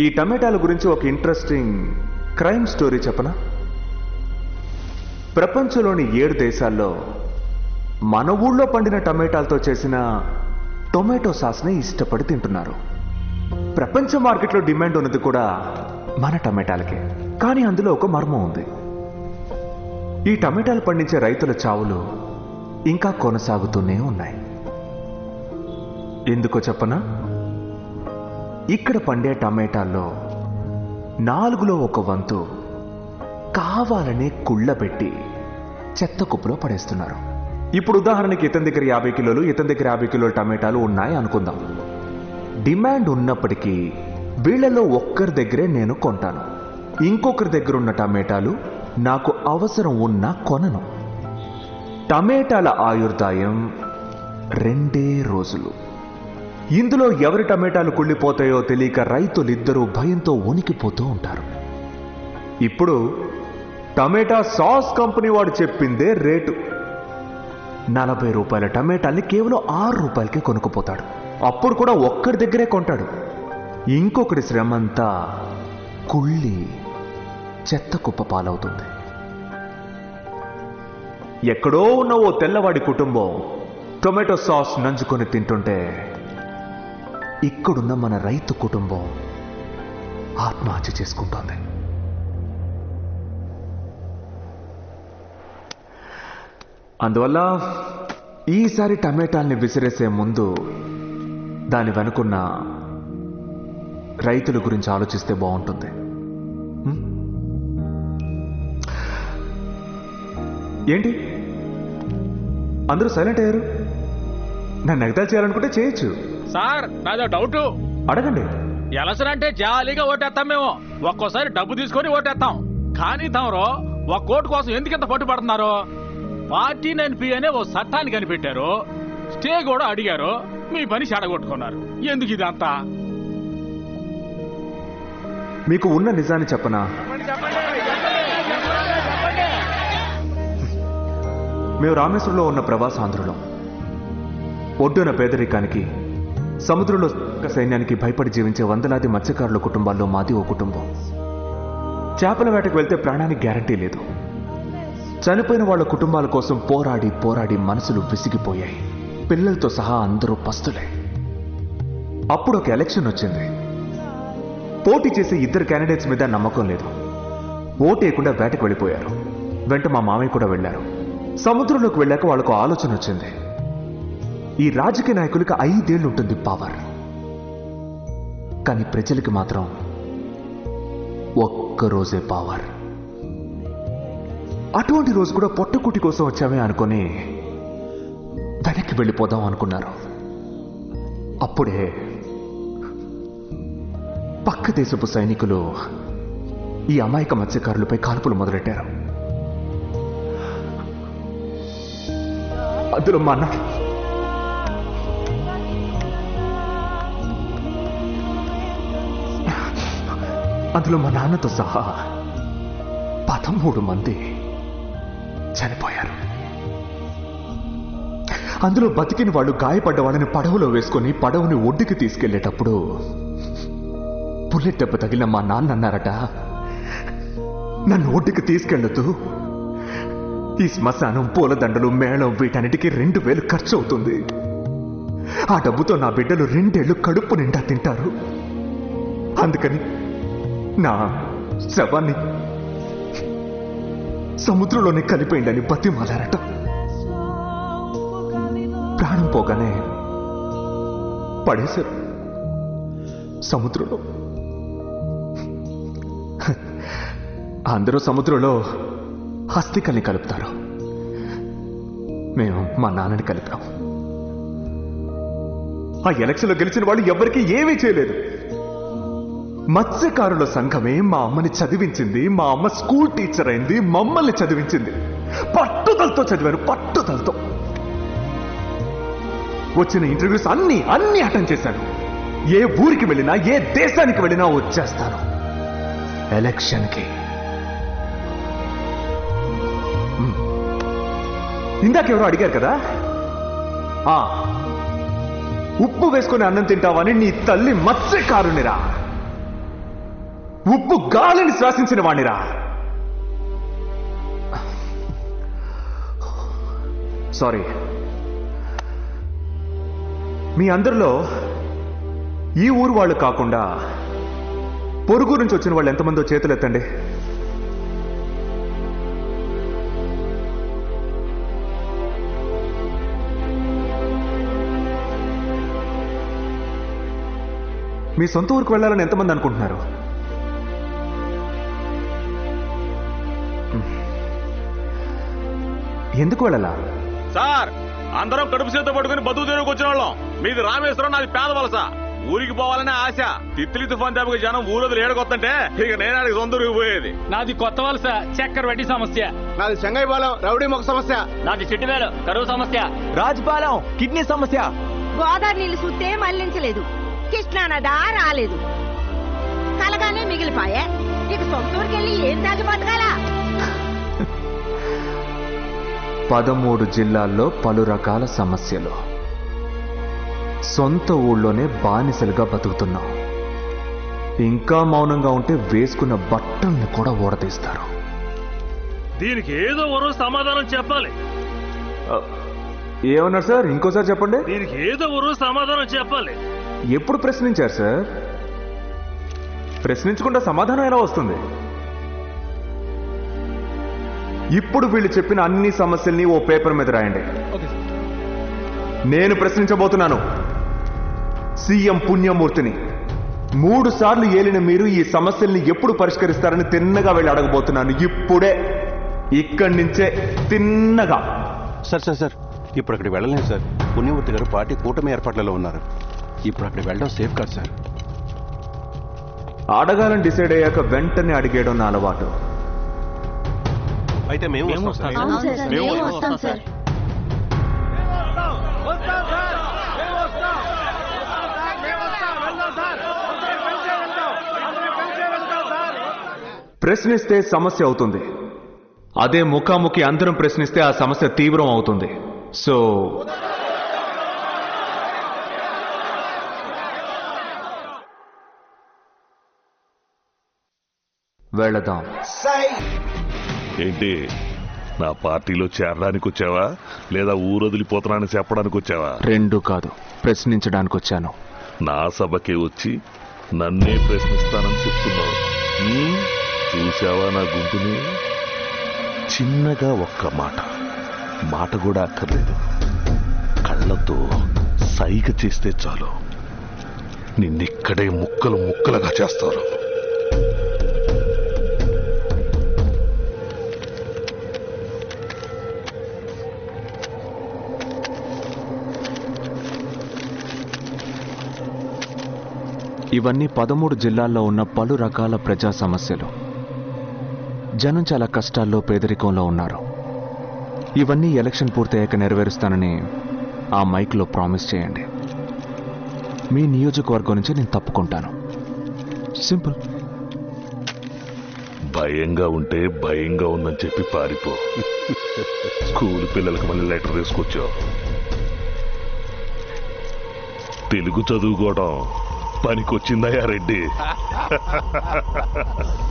ఈ టమాటాల గురించి ఒక ఇంట్రెస్టింగ్ క్రైమ్ స్టోరీ చెప్పనా? ప్రపంచంలోని ఏడు దేశాల్లో మన ఊళ్ళో పండిన టమాటాలతో చేసిన టొమాటో సాస్ని ఇష్టపడి తింటున్నారు. ప్రపంచ మార్కెట్లో డిమాండ్ ఉన్నది కూడా మన టమాటాలకే. కానీ అందులో ఒక మర్మం ఉంది. ఈ టమాటాలు పండించే రైతుల చావులు ఇంకా కొనసాగుతూనే ఉన్నాయి. ఎందుకో చెప్పనా? ఇక్కడ పండే టమాటాల్లో నాలుగులో ఒక వంతు కావాలనే కుళ్ళబెట్టి చెత్త కుప్పలో పడేస్తున్నారు. ఇప్పుడు ఉదాహరణకి ఇతని దగ్గర యాభై కిలోలు ఇతని దగ్గర యాభై కిలోల టమాటాలు ఉన్నాయి అనుకుందాం. డిమాండ్ ఉన్నప్పటికీ వీళ్ళలో ఒక్కరి దగ్గరే నేను కొంటాను. ఇంకొకరి దగ్గర ఉన్న టమాటాలు నాకు అవసరం ఉన్నా కొనను. టమేటాల ఆయుర్దాయం రెండే రోజులు. ఇందులో ఎవరి టమాటాలు కుళ్ళిపోతాయో తెలియక రైతులిద్దరూ భయంతో వణికిపోతూ ఉంటారు. ఇప్పుడు టమాటా సాస్ కంపెనీ వాడు చెప్పిందే రేటు. నలభై రూపాయల టమాటాల్ని కేవలం ఆరు రూపాయలకే కొనుక్కుపోతాడు. అప్పుడు కూడా ఒక్కడి దగ్గరే కొంటాడు. ఇంకొకటి శ్రమంతా కుళ్ళి చెత్త కుప్ప పాలవుతుంది. ఎక్కడో ఉన్న ఓ తెల్లవాడి కుటుంబం టొమాటో సాస్ నంచుకొని తింటుంటే ఇక్కడున్న మన రైతు కుటుంబం ఆత్మహత్య చేసుకుంటోంది. అందువల్ల ఈసారి టమాటాల్ని విసిరేసే ముందు దాని వెనుకున్న రైతుల గురించి ఆలోచిస్తే బాగుంటుంది. ఏంటి? అందరూ సైలెంట్ అయ్యారు? నన్ను ఎగతాలు చేయాలనుకుంటే చేయొచ్చు. సార్ నాదో డౌట్. అడగండి. ఎలసన్ అంటే జాలీగా ఓటేస్తాం మేము. ఒక్కోసారి డబ్బు తీసుకొని ఓటేస్తాం కానీ తమరు ఒక కోటు కోసం ఎందుకు ఇంత పట్టుబడుతున్నారు పార్టీ నైన్ పి అనే ఓ చట్టాన్ని కనిపెట్టారు. స్టే కూడా అడిగారు. మీ పని చెడగొట్టుకున్నారు. ఎందుకు ఇదంతా? మీకు ఉన్న నిజాన్ని చెప్పనా? మేము రామేశ్వరంలో ఉన్న ప్రవాసాంధ్రులం. ఒడ్డున పేదరికానికి సముద్రంలో సైన్యానికి భయపడి జీవించే వందలాది మత్స్యకారుల కుటుంబాల్లో మాది ఓ కుటుంబం. చేపల వేటకు వెళ్తే ప్రాణానికి గ్యారంటీ లేదు. చనిపోయిన వాళ్ళ కుటుంబాల కోసం పోరాడి పోరాడి మనసులు విసిగిపోయాయి. పిల్లలతో సహా అందరూ పస్తులే. అప్పుడు ఒక ఎలక్షన్ వచ్చింది. పోటీ చేసే ఇద్దరు క్యాండిడేట్స్ మీద నమ్మకం లేదు. ఓటేయకుండా వేటకు వెళ్ళిపోయారు. వెంట మా మామయ్య కూడా వెళ్ళారు. సముద్రంలోకి వెళ్ళాక వాళ్ళకు ఆలోచన వచ్చింది. ఈ రాజకీయ నాయకులకు ఐదేళ్ళు ఉంటుంది పవర్ కానీ ప్రజలకి మాత్రం ఒక్కరోజే పవర్ అటువంటి రోజు కూడా పొట్టకుటి కోసం వచ్చామే అనుకొని వెనక్కి వెళ్ళిపోదాం అనుకున్నారు. అప్పుడే పక్క దేశపు సైనికులు ఈ అమాయక మత్స్యకారులపై కాల్పులు మొదలెట్టారు. అందులో మా అన్న అందులో మా నాన్నతో సహా పదమూడు మంది చనిపోయారు. అందులో బతికిన వాళ్ళు గాయపడ్డ వాళ్ళని పడవలో వేసుకొని పడవని ఒడ్డుకి తీసుకెళ్ళేటప్పుడు బుల్లెట్ దెబ్బ తగిలిన మా నాన్న అన్నారట నన్ను ఒడ్డుకి తీసుకెళ్ళదు ఈ శ్మశానం పూలదండలు మేళం వీటన్నిటికీ రెండు వేలు ఖర్చు అవుతుంది ఆ డబ్బుతో నా బిడ్డలు రెండేళ్ళు కడుపు నిండా తింటారు. అందుకని నా శవాన్ని సముద్రంలోనే కలిపేయండి బతిమాలారట. ప్రాణం పోగానే పడేశారు. సముద్రంలో. అందరూ సముద్రంలో హస్తికల్ని కలుపుతారు. మేము మా నాన్నని కలిపాము ఆ ఎలక్షన్లో గెలిచిన వాళ్ళు ఎవరికీ ఏమీ చేయలేదు. మత్స్యకారుల సంఘమే మా అమ్మని చదివించింది మా అమ్మ స్కూల్ టీచర్ అయింది మమ్మల్ని చదివించింది. పట్టుదలతో చదివాను పట్టుదలతో. వచ్చిన ఇంటర్వ్యూస్ అన్ని అన్ని అటెండ్ చేశాను. ఏ ఊరికి వెళ్ళినా ఏ దేశానికి వెళ్ళినా వచ్చేస్తాను. ఎలక్షన్కి. ఇందాకెవరో అడిగారు కదా? ఆ. ఉప్పు వేసుకొని అన్నం తింటావని నీ తల్లి మత్స్యకారునిరా. ఉప్పు గాలిని శ్వాసించిన వాణిరా సారీ. మీ అందరిలో ఈ ఊరు వాళ్ళు కాకుండా పొరుగు నుంచి వచ్చిన వాళ్ళు ఎంతమందో చేతులు ఎత్తండి. మీ సొంత ఊరికి వెళ్ళాలని ఎంతమంది అనుకుంటున్నారు? ఎందుకు వెళ్ళాలా? సార్ అందరం కడుపు చేత పట్టుకుని బతుకు తెరువుకు వచ్చిన వాళ్ళం. మీది రామేశ్వరం నాది పేద వలస. ఊరికి పోవాలనే ఆశ. తిత్తిలి తుఫాన్ దెబ్బకి జనం ఊరొదిలి ఏడకొత్తంటే ఇక నేను ఆడికి సొంత ఊరికి పోయేది. నాది కొత్త వలస చక్కెర వడ్డీ సమస్య. నాది చెంగైపాలెం రౌడీ మొక్క సమస్య. నాది చిట్టివేలు కరువు సమస్య. రాజపాలెం కిడ్నీ సమస్య. గోదావరి నీళ్ళు సుత్తే మళ్ళించలేదు కృష్ణానదా రాలేదు. కలగానే మిగిలిపాయే. ఇక సొంతూరుకెళ్ళి ఏం తాగి బతకాలా? పదమూడు జిల్లాల్లో పలు రకాల సమస్యలు. సొంత ఊళ్ళోనే బానిసలుగా బతుకుతున్నాం. ఇంకా మౌనంగా ఉంటే వేసుకున్న బట్టల్ని కూడా ఊడదీస్తారు దీనికి ఏదో సమాధానం చెప్పాలి. ఏమన్నారు సార్? ఇంకోసారి చెప్పండి. దీనికి ఏదో ఓ రోజు సమాధానం చెప్పాలి. ఎప్పుడు ప్రశ్నించారు సార్? ప్రశ్నించకుండా సమాధానం ఎలా వస్తుంది? ఇప్పుడు వీళ్ళు చెప్పిన అన్ని సమస్యల్ని ఓ పేపర్ మీద రాయండి. నేను ప్రశ్నించబోతున్నాను. సీఎం పుణ్యమూర్తిని. మూడు సార్లు ఏలిన మీరు ఈ సమస్యల్ని ఎప్పుడు పరిష్కరిస్తారని తిన్నగా వెళ్ళి అడగబోతున్నాను. ఇప్పుడే. ఇక్కడి నుంచే తిన్నగా. Sir sir sir. ఇప్పుడు అక్కడికి వెళ్ళలేం సార్. పుణ్యమూర్తి గారు పార్టీ కూటమి ఏర్పాట్లలో ఉన్నారు. ఇప్పుడు అక్కడికి వెళ్ళడం సేఫ్ కాదు సార్. అడగాలని డిసైడ్ అయ్యాక వెంటనే అడిగేయడం నా అలవాటు. అయితే మేము వస్తాం సార్. ప్రశ్నిస్తే సమస్య అవుతుంది. అదే ముఖాముఖి అందరం ప్రశ్నిస్తే ఆ సమస్య తీవ్రం అవుతుంది. సో వెళదాం. ఏంటి? నా పార్టీలో చేరడానికి వచ్చావా లేదా ఊరొదిలిపోతున్నానని చెప్పడానికి వచ్చావా రెండు కాదు. ప్రశ్నించడానికి వచ్చాను నా సభకే వచ్చి నన్నే ప్రశ్నిస్తానని చెప్తున్నావు. ఉమ్, చూశావా నా గుంపుని? చిన్నగా ఒక్క మాట. మాట కూడా అక్కర్లేదు. కళ్ళతో సైగ చేస్తే చాలు. నిన్నిక్కడే ముక్కలు ముక్కలుగా చేస్తారు. ఇవన్నీ పదమూడు జిల్లాల్లో ఉన్న పలు రకాల ప్రజా సమస్యలు. జనం చాలా కష్టాల్లో పేదరికంలో ఉన్నారు. ఇవన్నీ ఎలక్షన్ పూర్తయ్యాక నెరవేరుస్తానని ఆ మైక్లో ప్రామిస్ చేయండి. మీ నియోజకవర్గం నుంచి నేను తప్పుకుంటాను. సింపుల్. భయంగా ఉంటే భయంగా ఉందని చెప్పి పారిపో. స్కూల్ పిల్లలకు మళ్ళీ లెటర్ తీసుకొచ్చావు తెలుగు చదువుకోవడం పనికొచ్చిందయ్యా రెడ్డి.